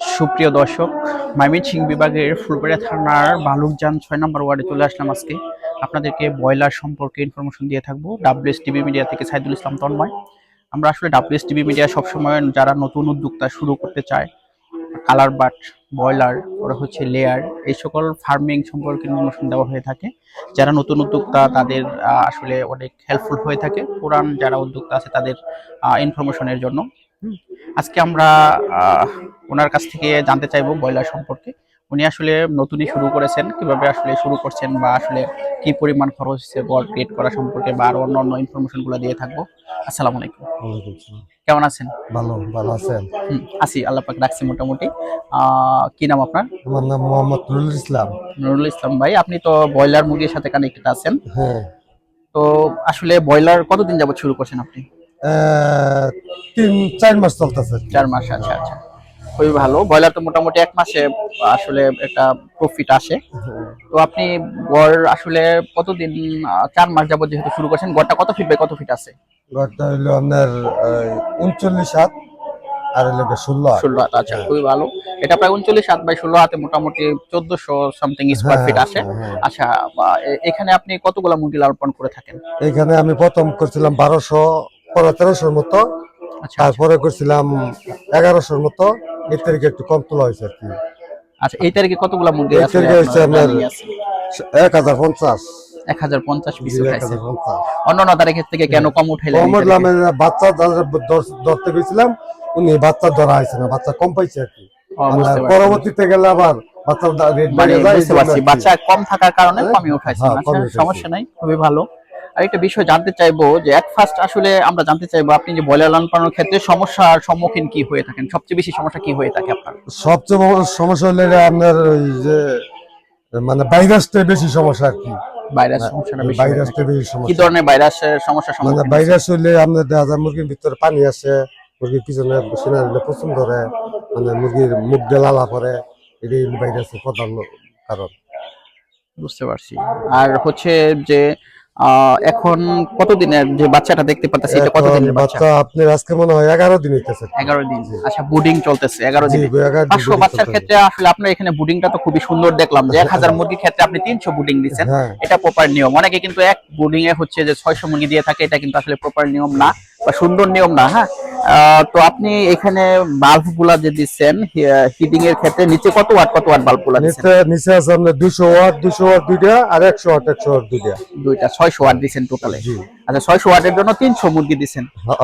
সুপ্রিয় দর্শক, ময়মনসিংহ বিভাগের ফুলবাড়িয়া থানার বালুকজান ছয় নম্বর ওয়ার্ডে চলে আসলাম আজকে। আপনাদেরকে ব্রয়লার সম্পর্কে ইনফরমেশন দিয়ে থাকব। ডাব্লিউএস টিভি মিডিয়া থেকে সাইদুল ইসলাম তন্ময়। আমরা আসলে ডাব্লিউএস টিভি মিডিয়া সবসময় যারা নতুন উদ্যোক্তা শুরু করতে চায়, কালার বাট ব্রয়লার, ওরা হচ্ছে লেয়ার এই সকল ফার্মিং সম্পর্কে ইনফরমেশন দেওয়া হয়ে থাকে। যারা নতুন উদ্যোক্তা, তাদের আসলে অনেক হেল্পফুল হয়ে থাকে। পুরান যারা উদ্যোক্তা আছে, তাদের ইনফরমেশনের জন্য। আজকে আমরা ওনার কাছ থেকে জানতে চাইব ব্রয়লার সম্পর্কে। উনি আসলে নতুনই শুরু করেছেন কীভাবে আসলে শুরু করছেন বা আসলে কি পরিমাণ খরচ হচ্ছে গড় ক্রিয়েট করা সম্পর্কে বা আরও অন্য অন্য ইনফরমেশনগুলো দিয়ে থাকব। আসসালামু আলাইকুম। কেমন আছেন? ভালো ভালো আছেন? আছি আল্লাহ পাক রাখছি মোটামুটি। কি নাম আপনার? আমার নাম মোহাম্মদ নুরুল ইসলাম। নুরুল ইসলাম ভাই আপনি তো ব্রয়লার মুরগির সাথে কানেক্টেড আছেন। হ্যাঁ। তো আসলে ব্রয়লার কতদিন যাবত শুরু করছেন আপনি? তিন চার মাস চলতেছে। চার মাস আচ্ছা আচ্ছা। খুবই ভালো। ব্রয়লার তো মোটামুটি এক মাসে আসলে একটা প্রফিট আসে। তো আপনি গড় আসলে কতদিন চার মাস যাবত যেহেতু শুরু করছেন গড়টা কত ফিট বাই কত ফিট আছে? ঘরটা হইল আপনার উনচল্লিশ হাত আর গিয়ে ষোলো ষোলো হাত আচ্ছা খুবই ভালো। এটা প্রায় উনচল্লিশ হাত বাই ষোলো হাতে মোটামুটি চোদ্দশো সামথিং স্কোয়ার ফিট আসে। হ্যাঁ, হ্যাঁ। আচ্ছা এখানে আপনি কতগুলা মুরগি লালন করে থাকেন? এখানে আমি প্রথম করছিলাম বারোশো পনেরো তেরোশোর মতো। তারপরে করছিলাম এগারোশোর মতো এর তারিখে একটু কম তোলা হয়েছে আর কি। আচ্ছা এই তারিখে কতগুলা মুরগি এই তারিখে হচ্ছে আপনার? এক হাজার পঞ্চাশ। এক হাজার পঞ্চাশ পিস জি, এক উঠাইছে। অন্যান্য তারিখের থেকে কেন কম উঠাইলেন এই মোহাম্মদ বাচ্চা ধরতে গেছিলাম উনি বাচ্চা ধরা হয়েছে না বাচ্চা কম পাইছে আর কি। পরবর্তীতে গেলে আবার রেট মানে যায়, এই। বাচ্চা কম থাকার কারণে হ্যাঁ, হ্যাঁ, আচ্ছা কমই উঠাইছে। সমস্যা নাই খুবই ভালো। আর একটা বিষয় জানতে চাইব যে এক ফার্স্ট আসলে আমরা জানতে চাইব আপনি যে ব্রয়লার লালন পালনের ক্ষেত্রে সমস্যার সম্মুখীন কি হয়ে থাকেন? সবচেয়ে বেশি সমস্যা কি হয়ে থাকে আপনার? সবচেয়ে বড় সমস্যা হলে আপনার ওই যে মানে ভাইরাসটা বেশি সমস্যা আর কি। ভাইরাস সমস্যাটা বেশি ভাইরাসটা কি ধরনের ভাইরাসের মানে ভাইরাস হইলে আপনার দেখা যায় মুরগির ভিতরে পানি আসে মুরগির পিছনে পছন্দ ধরে মানে মুরগির মুখ দিয়ে লালা পরে এটাই ভাইরাসের প্রধান কারণ। বুঝতে পারছি। আর হচ্ছে যে এখন কতদিনের যে বাচ্চাটা দেখতে পাচ্ছি এটা কতদিনের বাচ্চা? বাচ্চা আপনার আজকে মনে হয় এগারো দিন হইতেছে। এগারো দিন। আচ্ছা বুডিং চলতেছে এগারো জি, দিন। এগারো দিন পাঁচশো বুডিং বাচ্চার ক্ষেত্রে আসলে আপনার এখানে বুডিংটা তো খুবই সুন্দর দেখলাম যে এক হাজার মুরগির ক্ষেত্রে আপনি তিনশো বুডিং দিচ্ছেন। হ্যাঁ। এটা প্রপার নিয়ম। অনেকে কিন্তু এক বুডিং এ হচ্ছে যে ছয়শো মুরগি দিয়ে থাকে এটা কিন্তু আসলে প্রপার নিয়ম না। বা সুন্দর নিয়ম না হ্যাঁ? তো আপনি এখানে বাল্বগুলা যে দিচ্ছেন হিটিং এর ক্ষেত্রে নিচে কত ওয়াট কত ওয়াট বাল্বগুলা নিচে নিচে আছে আপনার দুশো ওয়াট দুশো ওয়াট দুইটা আর একশো ওয়াট একশো ওয়াট দুইটা। দুইটা ছয়শো ওয়াট দিচ্ছেন টোটালে আচ্ছা ছয়শো ওয়াটের জন্য তিনশো মুরগি দিচ্ছেন। হ্যাঁ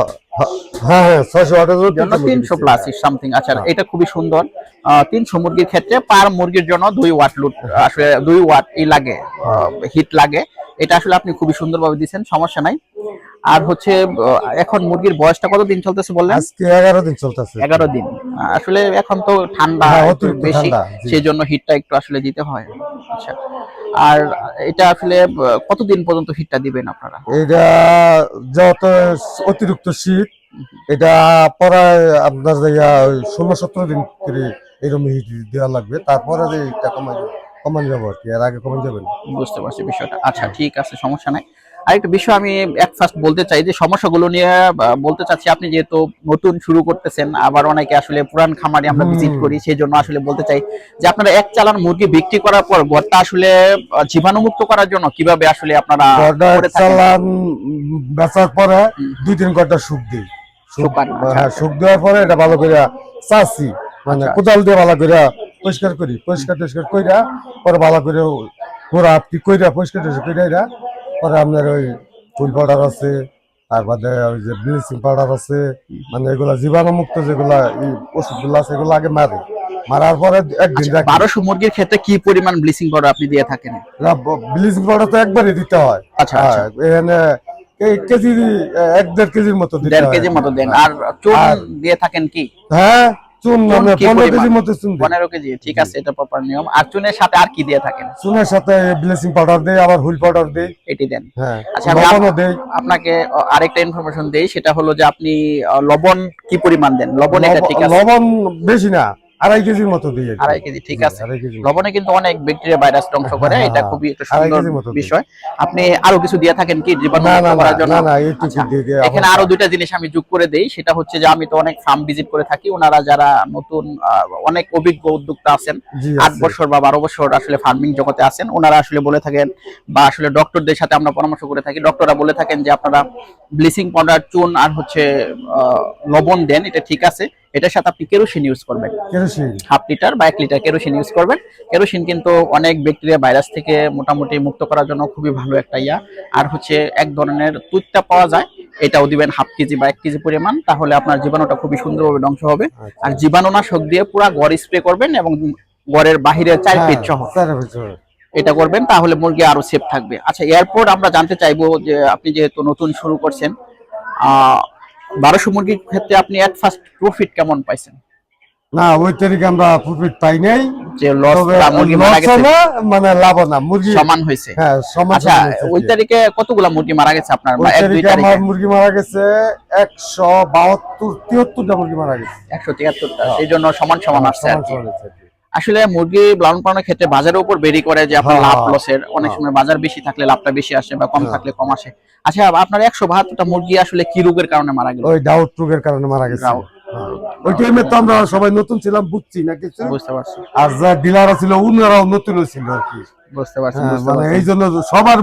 হ্যাঁ হ্যাঁ ছয়শো ওয়াটের জন্য তিনশো প্লাস সামথিং আচ্ছা হ্যাঁ। এটা খুবই সুন্দর। তিনশো মুরগির ক্ষেত্রে পার মুরগির জন্য দুই ওয়াট লুট আসলে দুই ওয়াট ই লাগে হিট লাগে। এটা আসলে আপনি খুবই সুন্দরভাবে দিচ্ছেন সমস্যা নাই। আর হচ্ছে এখন মুরগির বয়সটা কতদিন চলতেছে বললেন আজকে এগারো দিন চলতেছে এগারো দিন আসলে এখন তো ঠান্ডা হ্যাঁ, বেশি সেই জন্য হিটটা একটু আসলে দিতে হয় আচ্ছা আর এটা আসলে কতদিন পর্যন্ত হিটটা দিবেন আপনারা এটা যত অতিরিক্ত শীত এটা পরায় আপনার ষোলো সতেরো দিন করে এরকম হিট দেওয়া লাগবে তারপরে যে এটা কমে কমান যাব আর কি এর আগে কমে যাবে না বুঝতে পারছি বিষয়টা আচ্ছা ঠিক আছে সমস্যা নাই আরেকটা বিষয় আমি এক ফার্স্ট বলতে চাই যে সমস্যাগুলো নিয়ে বলতে চাচ্ছি আপনি যেহেতু নতুন শুরু করতেছেন আবার অনেকে আসলে পুরান খামারে আমরা ভিজিট করি সেই জন্য আসলে বলতে চাই যে আপনারা এক চালান মুরগি বিক্রি করার পর ঘরটা আসলে জীবাণুমুক্ত করার জন্য কীভাবে আসলে আপনারা গড়টা? চালান বেচার পরে দুই তিন ঘণ্টা সুখ দিই আচ্ছা, হ্যাঁ। দেওয়ার পরে এটা ভালো করে চাষি মানে আচ্ছা। কোদাল দিয়ে ভালো করে পরিষ্কার করি পরিষ্কার টরিষ্কার কইরা পরে ভালো করে আপনি কইরা পরিষ্কার টরিষ্কার কইরা এরা পরে আপনার ওই ফুল পাউডার আছে তার বাদে ওই যে ব্লিচিং পাউডার আছে মানে এগুলা জীবাণুমুক্ত যেগুলা ওষুধগুলো আছে এগুলো আগে মারে। মারার পরে একদিন আচ্ছা, বারোশো মুরগির ক্ষেত্রে কি পরিমাণ ব্লিচিং পাউডার আপনি দিয়ে থাকেন? ব্লিচিং পাউডার তো একবারই দিতে হয়। আচ্ছা আচ্ছা। হ্যাঁ, এখানে এই কেজি এক দেড় কেজির মতো দেড়। কেজির মতো দেন। আর চুন দিয়ে থাকেন কি? হ্যাঁ চুন চুন কি পনেরো পরিমাণ? কেজির মতো চুন দিই। পনেরো কেজি ঠিক আছে এটা প্রপার নিয়ম। আর চুনের সাথে আর কি দিয়ে থাকেন? চুনের সাথে ব্লিচিং পাউডার দেই আবার হুইল পাউডার দেই। এটি দেন। হ্যাঁ আচ্ছা, আমি দেই। আপনাকে আরেকটা ইনফরমেশন দেই সেটা হলো যে আপনি লবণ কি পরিমাণ দেন? লবণ এটা ঠিক আছে? লবণ বেশি না আড়াই কেজির মতো কি। আড়াই কেজি ঠিক আছে। লবণে কিন্তু অনেক ব্যাকটেরিয়া ভাইরাস ধ্বংস করে হ্যাঁ, এটা হ্যাঁ, খুবই একটা সুন্দর। বিষয়। আপনি আরও কিছু দিয়ে থাকেন কি জীবাণু না মুক্ত না করার জন্য? না না এইটুকু আচ্ছা, দিয়ে দিয়ে এখানে আরও দুইটা জিনিস আমি যোগ করে দেই সেটা হচ্ছে যে আমি তো অনেক ফার্ম ভিজিট করে থাকি ওনারা যারা নতুন অনেক অভিজ্ঞ উদ্যোক্তা আছেন আট বছর বা বারো বছর আসলে ফার্মিং জগতে আছেন ওনারা আসলে বলে থাকেন বা আসলে ডক্টরদের সাথে আমরা পরামর্শ করে থাকি। ডক্টররা বলে থাকেন যে আপনারা ব্লিচিং পাউডার চুন আর হচ্ছে লবণ দেন এটা ঠিক আছে। এটার সাথে আপনি কেরোসিন ইউজ করবেন। হাফ লিটার বা এক লিটার কেরোসিন ইউজ করবেন। কেরোসিন কিন্তু অনেক ব্যাকটেরিয়া ভাইরাস থেকে মোটামুটি মুক্ত করার জন্য খুবই ভালো একটা ইয়া। আর হচ্ছে এক ধরনের তুইটটা পাওয়া যায় এটাও দিবেন হাফ কেজি বা এক কেজি পরিমাণ তাহলে আপনার জীবাণুটা খুবই সুন্দরভাবে ধ্বংস হবে। আচ্ছা। আর জীবাণুনাশক দিয়ে পুরো গড় স্প্রে করবেন এবং গড়ের বাহিরে চার হ্যাঁ, সহ। এটা করবেন তাহলে মুরগি আরও সেফ থাকবে। আচ্ছা এরপর আমরা জানতে চাইব যে আপনি যেহেতু নতুন শুরু করছেন আহ বারোশো মুরগির ক্ষেত্রে আপনি এট ফার্স্ট প্রফিট কেমন পাইছেন? না ওই তারিখে আমরা প্রফিট পাই নাই। যে লস মুরগি মারা গেছে। মানে লাভ না মুরগি সমান হয়েছে। হ্যাঁ সমান আচ্ছা ওই তারিখে কতগুলা মুরগি মারা গেছে আপনার? ওই তারিখে আমার মুরগি মারা গেছে একশো বাহাত্তর তিয়াত্তরটা মুরগি মারা গেছে। একশো তিয়াত্তরটা সেই জন্য সমান সমান আসছে আর কি। আসলে মুরগি লালন পালনের ক্ষেত্রে বাজারের উপর বেরি করে যে আপনার হ্যাঁ, লাভ লসের অনেক হ্যাঁ। সময় বাজার বেশি থাকলে লাভটা বেশি আসে বা কম হ্যাঁ। থাকলে কম আসে। আচ্ছা আপনার একশো বাহাত্তরটা মুরগি আসলে কি রোগের কারণে মারা গেল? ওই ডাউট রোগের কারণে মারা গেছে। ওই টাইমে তো আমরা সবাই নতুন ছিলাম বুঝছি না কিছু? বুঝতে পারছি। আর যা ডিলাররা ছিল উনারাও নতুন ছিল আর কি। বুঝতে মানে। এই জন্য সবার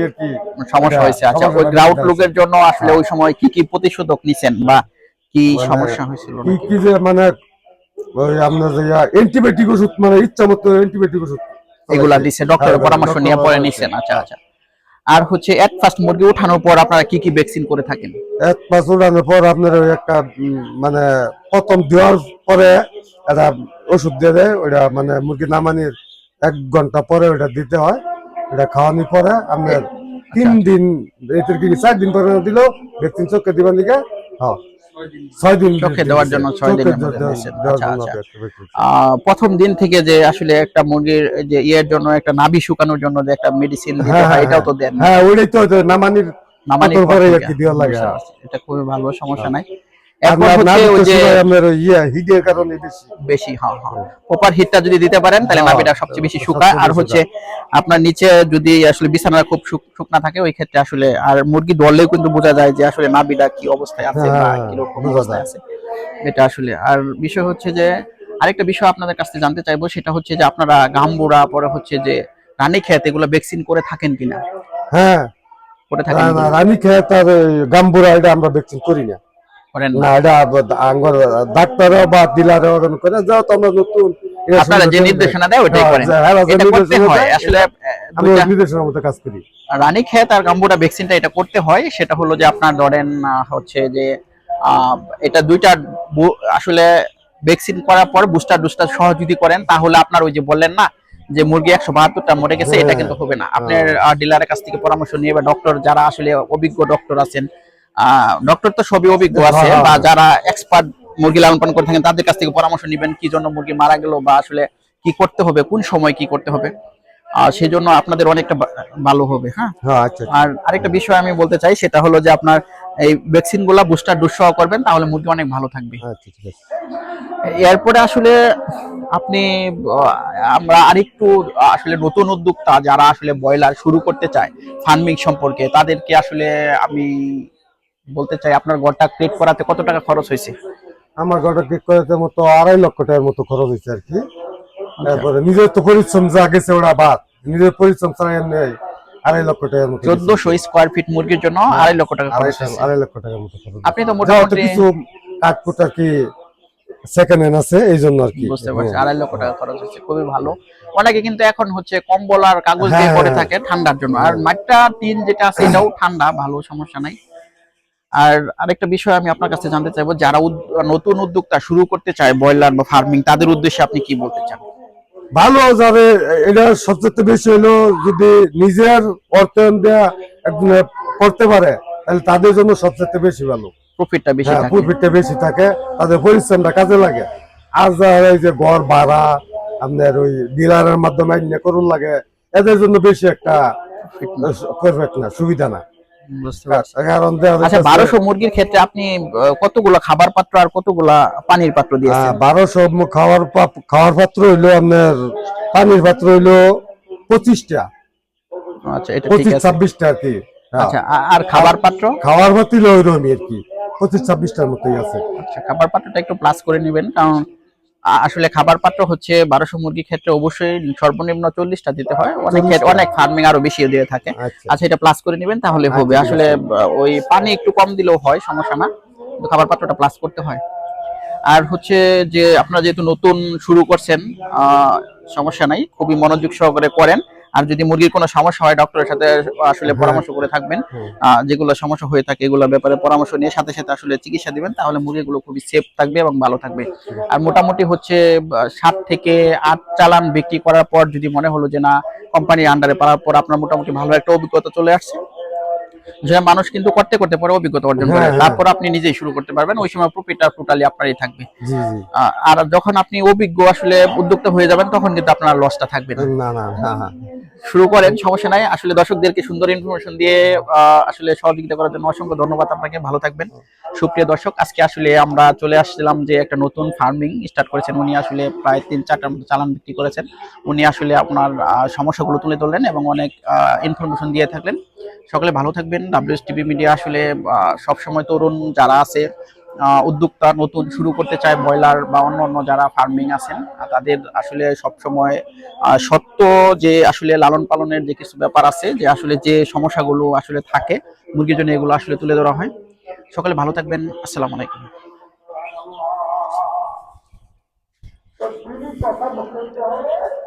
আর কি। সমস্যা হয়েছে। আচ্ছা ওই হয়েছে, গ্রাউট রোগের জন্য আসলে ওই সময় কি কি প্রতিষেধক নিছেন বা কি মানে সমস্যা হয়েছিল কি কি যে মানে ওই আপনার অ্যান্টিবায়োটিক ওষুধ মানে ইচ্ছা মতো অ্যান্টিবায়োটিক ওষুধ। এগুলা দিছে ডক্টরের হ্যাঁ, পরামর্শ নিয়ে পরে নিছেন আচ্ছা আচ্ছা। আর হচ্ছে এট ফার্স্ট মুরগি ওঠানোর পর আপনারা কি কি ভ্যাকসিন করে থাকেন? এক মাস উড়ানোর পর আপনার একটা মানে প্রথম দেওয়ার পরে একটা ওষুধ দিয়ে দেয় ওইটা মানে মুরগি নামানির এক ঘণ্টা পরে ওইটা দিতে হয় এটা খাওয়ানোর পরে আপনার তিন দিন এটার কি চার দিন পরে দিলেও ভ্যাকসিন চোখে দিবেন দিকে হ্যাঁ। ছয় দিন চোখে দেওয়ার জন্য ছয়। দেওয়ার আচ্ছা, আচ্ছা। প্রথম দিন থেকে যে আসলে একটা মুরগির যে ইয়ের জন্য একটা নাভি শুকানোর জন্য যে একটা মেডিসিন দিতে হ্যাঁ, হয় হ্যাঁ, এটাও তো দেন হ্যাঁ ওইটাই তো নামানির নামানির কত আর কি দেওয়া লাগে, বুঝতে হ্যাঁ। এটা খুবই ভালো সমস্যা নাই আপনার আর নিচে যদি আসলে বিছানা খুব শুকনা থাকে ওই ক্ষেত্রে আসলে আর মুরগি কিন্তু বোঝা যায় যে আসলে কি অবস্থায় আছে অবস্থায় আছে। এটা আসলে। আর বিষয় হচ্ছে যে আরেকটা বিষয় আপনাদের কাছ থেকে জানতে চাইব সেটা হচ্ছে যে আপনারা গাম্বুরা পরে হচ্ছে যে রানী খেত এগুলো ভ্যাকসিন করে থাকেন কিনা? হ্যাঁ। করে থাকেন রানী তার গাম্বুরা এটা আমরা ভ্যাকসিন করি না। করেন না। এটা আঙ্গর ডাক্তার বা ডিলার করে যাও তো আমরা নতুন আপনারা যে নির্দেশনা দেয় হ্যাঁ, করেন। হ্যাঁ, যে এটা করতে হয়। আসলে নির্দেশনার মতো কাজ করি। রানী খেত আর গাম্বুরা ভ্যাকসিনটা এটা করতে হয়। সেটা হলো যে আপনার ধরেন হচ্ছে যে এটা দুইটা আসলে ভ্যাকসিন করার পর বুস্টার ডুস্টার সহ যদি করেন তাহলে আপনার ওই যে বললেন না যে মুরগি একশো বাহাত্তরটা মরে গেছে এটা হ্যাঁ, কিন্তু হবে না। আপনার ডিলারের কাছ থেকে পরামর্শ নিয়ে বা ডক্টর যারা আসলে অভিজ্ঞ ডক্টর আছেন ডক্টর তো সবই অভিজ্ঞ আছে হ্যাঁ, বা হ্যাঁ। যারা এক্সপার্ট মুরগি লালন পালন করে থাকেন তাদের কাছ থেকে পরামর্শ নেবেন কি জন্য মুরগি মারা গেল বা আসলে কি করতে হবে কোন সময় কি করতে হবে। আর সেই জন্য আপনাদের অনেকটা ভালো হবে হ্যাঁ। হ্যাঁ আচ্ছা আর আরেকটা বিষয় আমি বলতে চাই সেটা হলো যে আপনার এই ভ্যাকসিনগুলা বুস্টার ডোজ সহ করবেন তাহলে মুরগি অনেক ভালো থাকবে। আচ্ছা এরপরে আসলে আপনি আমরা আরেকটু আসলে নতুন উদ্যোক্তা যারা আসলে ব্রয়লার শুরু করতে চায় ফার্মিং সম্পর্কে তাদেরকে আসলে আমি বলতে চাই আপনার ঘরটা ক্রিয়েট করাতে কত টাকা খরচ হয়েছে? আমার ঘরটা ঠিক করাতে মতো আড়াই লক্ষ টাকার মতো খরচ হয়েছে আর কি। তারপরে নিজের তো পরিশ্রম যা গেছে ওরা বাদ। নিজের পরিশ্রম ছাড়া এমনি আড়াই লক্ষ টাকার মতো চোদ্দশো স্কোয়ার ফিট মুরগির জন্য আড়াই লক্ষ টাকা আড়াই লক্ষ টাকার মতো আপনি তো মোটামুটি কিছু কাঠকুট আর কি সেকেন্ড হ্যান্ড আছে এই জন্য আর কি। বুঝতে পারছি হ্যাঁ। আড়াই লক্ষ টাকা খরচ হচ্ছে খুবই ভালো। অনেকে কিন্তু এখন হচ্ছে কম্বল আর কাগজ দিয়ে হ্যাঁ, করে হ্যাঁ। থাকে ঠান্ডার জন্য। আর মাঠটা টিন যেটা আছে এটাও ঠান্ডা ভালো সমস্যা নাই। আর আরেকটা বিষয় আমি আপনার কাছে জানতে চাইব যারা নতুন উদ্যোক্তা শুরু করতে চায় ব্রয়লার বা ফার্মিং তাদের উদ্দেশ্যে আপনি কি বলতে চান? ভালো যাবে এটা সবচেয়ে বেশি হলো যদি নিজের অর্থায়ন দেয়া করতে পারে তাহলে তাদের জন্য সবচেয়ে বেশি ভালো। প্রফিটটা বেশি হ্যাঁ থাকে। প্রফিটটা বেশি থাকে তাদের পরিশ্রমটা কাজে লাগে। আর যারা এই যে ঘর ভাড়া আপনার ওই ডিলারের মাধ্যমে করুন লাগে এদের জন্য বেশি একটা পারফেক্ট না সুবিধা না। কারণ দেখা আচ্ছা বারোশো মুরগির ক্ষেত্রে আপনি কতগুলো খাবার পাত্র আর কতগুলা পানির পাত্র দিয়েছেন? হ্যাঁ, বারোশো খাওয়ার পাপ- খাওয়ার পাত্র হইল আপনার পানির পাত্র হইল পঁচিশটা। আচ্ছা এটা পঁচিশ ছাব্বিশটা আর কি। হ্যাঁ। আচ্ছা আর খাবার পাত্র? পাত্র হইল ওইরকমই আর কি। পঁচিশ ছাব্বিশটার মতোই আছে। আচ্ছা খাবার পাত্রটা একটু প্লাস করে নেবেন কারণ আসলে খাবার পাত্র হচ্ছে বারোশো মুরগির ক্ষেত্রে অবশ্যই সর্বনিম্ন চল্লিশটা দিতে হয়। অনেক ক্ষেত্রে- অনেক ফার্মিং আরও বেশি দিয়ে থাকে। আচ্ছা। আচ্ছা এটা প্লাস করে নেবেন তাহলে হবে। আচ্ছা, আসলে ওই পানি একটু কম দিলেও হয় সমস্যা না। কিন্তু খাবার পাত্রটা প্লাস করতে হয়। আর হচ্ছে যে আপনারা যেহেতু নতুন শুরু করছেন সমস্যা নাই। খুবই মনোযোগ সহকারে করেন। আর যদি মুরগির কোনো সমস্যা হয় ডক্টরের সাথে আসলে হ্যাঁ। পরামর্শ করে থাকবেন আহ, যেগুলো সমস্যা হয়ে থাকে এগুলোর ব্যাপারে পরামর্শ নিয়ে সাথে সাথে আসলে চিকিৎসা দিবেন তাহলে মুরগিগুলো খুবই সেফ থাকবে এবং ভালো থাকবে আর মোটামুটি হচ্ছে সাত থেকে আট চালান বিক্রি করার পর যদি মনে হলো যে না কোম্পানির আন্ডারে পাওয়ার পর আপনার মোটামুটি ভালো একটা অভিজ্ঞতা চলে আসছে যে মানুষ কিন্তু করতে করতে পরে অভিজ্ঞতা অর্জন করে। হ্যাঁ, হ্যাঁ। তারপর আপনি নিজেই শুরু করতে পারবেন ওই সময় প্রফিটটা টোটালি আপনারই থাকবে। আর যখন আপনি অভিজ্ঞ আসলে উদ্যোক্তা হয়ে যাবেন তখন কিন্তু আপনার লসটা থাকবে না। না না হ্যাঁ শুরু করেন সমস্যা নাই। আসলে দর্শকদেরকে সুন্দর ইনফরমেশন দিয়ে আসলে সহযোগিতা করার জন্য অসংখ্য ধন্যবাদ আপনাকে। ভালো থাকবেন। সুপ্রিয় দর্শক আজকে আসলে আমরা চলে আসছিলাম যে একটা নতুন ফার্মিং স্টার্ট করেছেন। উনি আসলে প্রায় তিন চারটার মতো চালান বিক্রি করেছেন। উনি আসলে আপনার সমস্যাগুলো তুলে ধরলেন এবং অনেক ইনফরমেশন দিয়ে থাকলেন। সকলে ভালো থাকবেন। ডাব্লিউএস টিভি মিডিয়া আসলে সবসময় তরুণ যারা আছে উদ্যোক্তা নতুন শুরু করতে চায়, ব্রয়লার বা অন্য অন্য যারা ফার্মিং আছেন তাদের আসলে সবসময় সত্য যে আসলে লালন পালনের যে কিছু ব্যাপার আছে, যে আসলে যে সমস্যাগুলো আসলে থাকে, মুরগির জন্য এগুলো আসলে তুলে ধরা হয়। সকলে ভালো থাকবেন, আসসালামু আলাইকুম।